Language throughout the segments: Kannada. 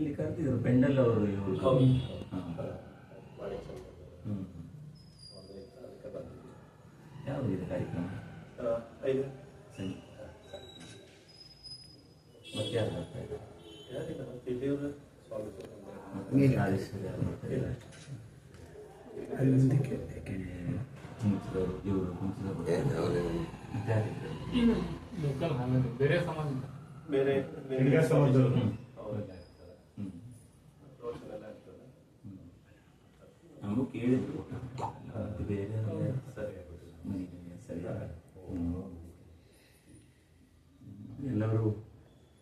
ಇಲ್ಲಿ ಕರೆದಿದ್ರು ಪೆಂಡಲ್ ಅವರು ಇವರು. ಹೌದು. ಹಾಂ. ಮಾಣಿಕ್ ಚಂದ್ರ ಹ್ಞೂ ಅವ್ರದ್ದು ಅದಕ್ಕೆ ಬಂದಿದ್ವಿ ಯಾವುದು ಇದೆ ಕಾರ್ಯಕ್ರಮ? ಸರಿ. ಮತ್ತೆ ಯಾರು ಬರ್ತಾ ಇದ್ದಾರೆ? ಯಾರಿಲ್ಲ ಬೇರೆ ಸ್ವಾಮಿ ರಾಜೇಶ್ವರಿ ಯಾರು ಬರ್ತಾ ಇದ್ದಾರೆ ಹುಂಚದವರು ಇವರು ಹುಂಚದವರು ಏನು ಅವ್ರು ಮತ್ತೆ ಯಾರಿದ್ರು? ಲೋಕಲ್ ಆಮೇಲೆ ಬೇರೆ ಸಮಾಜ ಬೇರೆ ಹಿರಿಯ ಸಮಾಜದವರು. ಅವರೆಲ್ಲ ಇರ್ತಾರೆ ಹ್ಮ್. ರೋಷನ್ ಎಲ್ಲ ಇರ್ತದೆ ನಮಗೂ ಕೇಳಿದ್ರು. ಅದು ಬೇರೆ ಸರಿ ಮನೆಗೆ ಸರಿ ಎಲ್ಲರೂ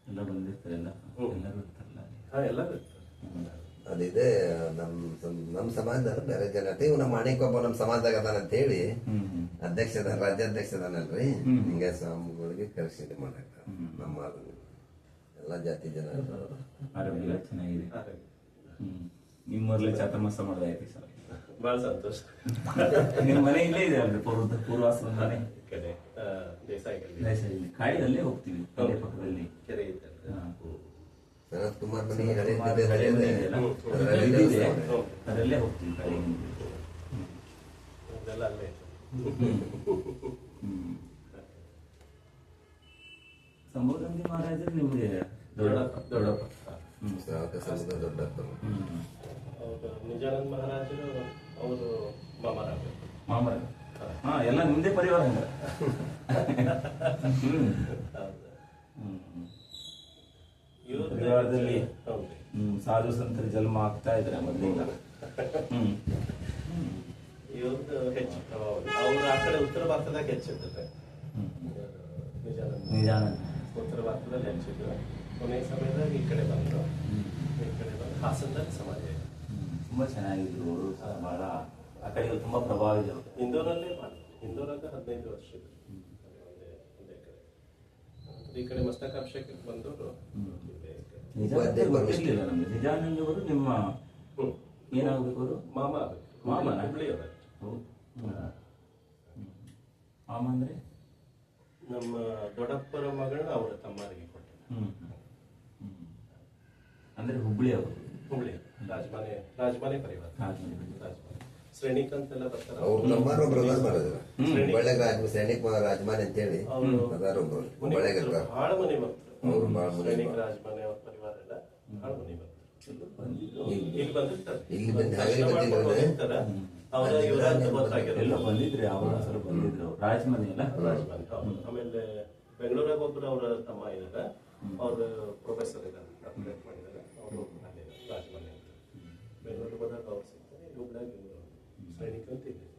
ಎಲ್ಲ ಬಂದಿರ್ತಾರೆ ಎಲ್ಲ ಎಲ್ಲರೂ ಇರ್ತಾರಲ್ಲ ಅಲ್ಲಿ. ಎಲ್ಲರೂ ಇರ್ತಾರೆ. ಅದಿದೆ ನಮ್ ನಮ್ ಸಮಾಜದಾಗ ಬೇರೆ ಜನತೆ ಇವ್ ನಮ್ಮ ಮಾಣಿಕ್ ಒಬ್ಬ ನಮ್ ಸಮಾಜದಾಗ ಅದಾನ ಅಂತ ಹೇಳಿ ಅಧ್ಯಕ್ಷ ರಾಜ್ಯಾಧ್ಯಕ್ಷ ಅದಾನಲ್ರಿ. ಹಿಂಗೆ ಸ್ವಾಮಿಗಳಿಗೆ ಕರೆಸಿದೆ ಮಾಡಾಕ ನಮ್ಮ. ಎಲ್ಲ ಜಾತಿ ಜನ. ಆರೋಗ್ಯ ಚೆನ್ನಾಗಿದೆ. ನಿಮ್ಮ ಚಾತಮಾಸ ಮಾಡೋದಾಯ್ತು ಈ ಸಲ ಬಹಳ ಸಂತೋಷ. ನಿಮ್ಮ ಮನೆ ಇಲ್ಲೇ ಇದೆ ಅಲ್ರಿ ಪೂರ್ವ ಪೂರ್ವಾಶ್ರಮ ಮನೆ ಈ ಕಡೆ ಆ, ದೇಸಾಯಿಗಲ್ಲಿ ದೇಶದಲ್ಲಿ ಕಾಡಿ ಅಲ್ಲೇ ಹೋಗ್ತೀವಿ ಅಲ್ಲೇ ಪಕ್ಕದಲ್ಲಿ. ಕೆರೆ ಇದೆ ಹಾ. ಸನತ್ ಕುಮಾರ್ ಮನೆ ಹಳೆ ಸುಮಾರು ಇದೆ, ಹಳೆ ಮನೆ ಇದೆ. ಇದೆಯಲ್ಲ, ಅದರಲ್ಲಿ ಇದು. ಇದೆ. ದೇವಸ್ಥಾನ. ಅದರಲ್ಲೇ ಹೋಗ್ತೀವಿ ಕಾಡಿ ಇದೆಲ್ಲ ಅಲ್ಲೇ ಇದೆ. ಹ್ಮ್. ಸಂಬೋಧನೆ ಮಹಾರಾಜರು ನಿಮ್ಗೆ ದೊಡ್ಡಪ್ಪ ದೊಡ್ಡಪ್ಪ. ಅವರು ನಿಜಾನಂದ ಮಹಾರಾಜರು ಅವರು ಮಾಮರ ಹಾ ಎಲ್ಲ ನಿಮ್ದೇ ಪರಿವಾರ ಹಂಗ. ಪರಿವಾರದಲ್ಲಿ ಹೌದು. ಸಾಧು ಸಂತರ ಜನ್ಮ ಆಗ್ತಾ ಇದ್ರೆ ಮೊದಲಿಂದ. ಹ್ಮ್. ಇವ್ರದ್ದು ಹೆಚ್ಚು ಅವರು ಆ ಕಡೆ ಉತ್ತರ ಭಾರತದಾಗ ಹೆಚ್ಚಿರ್ತದೆ. ಹ್ಮ್. ನಿಜಾನಂದ. ನಿಜಾನಂದ. ಉತ್ತರ ಭಾರತದಲ್ಲಿ ಹೆಚ್ಚಿದ್ರು ಕೊನೆಯ ಸಮಯದಾಗ ಈ ಕಡೆ ಬಂದರು ಈ ಕಡೆ ಬಂದು ಹಾಸನದಲ್ಲಿ ಸಮಾಜ ಇದೆ. ಹ್ಮ್. ತುಂಬಾ ಚೆನ್ನಾಗಿದ್ರು ಅವರು ಸಹ ಬಹಳ ಆ ಕಡೆ ತುಂಬಾ ಪ್ರಭಾವ ಇದೆ. ಇಂದೋರಲ್ಲೇ ಮಾಡಿ ಇಂದೋರಾಗ ಹದಿನೈದು ವರ್ಷ ಇದ್ರು ಒಂದೇ ಕಡೆ. ಈ ಕಡೆ ಮಸ್ತಕಾಭಿಷೇಕಕ್ಕೆ ಬಂದವರು ಗೊತ್ತಿರ್ಲಿಲ್ಲ ನಮ್ಗೆ. ನಿಜಾನಂದ ಅವರು ನಿಮ್ಮ ಏನಾಗಬೇಕು ಅವರು? ಮಾಮ ಮಾಮ? ಹುಬ್ಳಿಯವರು. ಮಾಮ ಅಂದ್ರೆ? ನಮ್ಮ ದೊಡ್ಡಪ್ಪರ ಮಗಳನ್ನ ಅವರ ತಮ್ಮರಿಗೆ ಕೊಟ್ಟೆ ಹ್ಮ್ ಹ್ಮ್. ಅಂದ್ರೆ ಹುಬ್ಳಿ ಅವರು ಹುಬ್ಳಿ ರಾಜಮಾನೆ ಪರಿವಾರ. ರಾಜಮಾನೆ ಎಲ್ಲ ಬರ್ತಾರ. ಅವ್ರ ನಂಬರ್ ಒಬ್ರು ಅದಾರ. ಮಾಡಿದ್ರು ಹ್ಮ್. ಒಳ್ಳೆಗ ರಾಜ ಸೈನಿಕ ರಾಜಮಾನ್ ಅಂತೇಳಿ ಅವ್ರು ಅದಾರ ಒಬ್ರು. ಒಳ್ಳೆಗ ಬಹಳ ಮನೆ ಬರ್ತಾರೆ. ಅವ್ರು ಬಹಳ ಮನೆ ಸೈನಿಕ ಭಕ್ತರು. ರಾಜಮಾನೆ ಅವ್ರ ಪರಿವಾರ ಎಲ್ಲ ಬಹಳ ಮನೆ ಬರ್ತಾರೆ. ಇಲ್ಲಿ ಇಲ್ಲಿ ಬಂದಿರ್ತಾರೆ. ಬಂದು. ಅವರ ಇವರ ಅಂತ ಎಲ್ಲ ಬಂದಿದ್ರಿ ಅವರ ಹೆಸರು ಬಂದಿದ್ರು. ಅವ್ರು. ರಾಜಮನೆ ಅಲ್ಲ? ರಾಜಮನೆ. ಹೌದು. ಆಮೇಲೆ ಬೆಂಗಳೂರಾಗ ಒಬ್ರು ಅವರ ತಮ್ಮ ಇದ್ದಾರೆ ಅವ್ರ ಪ್ರೊಫೆಸರ್ ಇದ್ದಾರೆ ಮಾಡಿದ್ದಾರೆ ಅವರು ರಾಜಮಾನೆ. ಅಂತ ಬೆಂಗಳೂರಿಗೆ ಹೋದಾಗ ಅವ್ರು ಸಿಗ್ತಾರೆ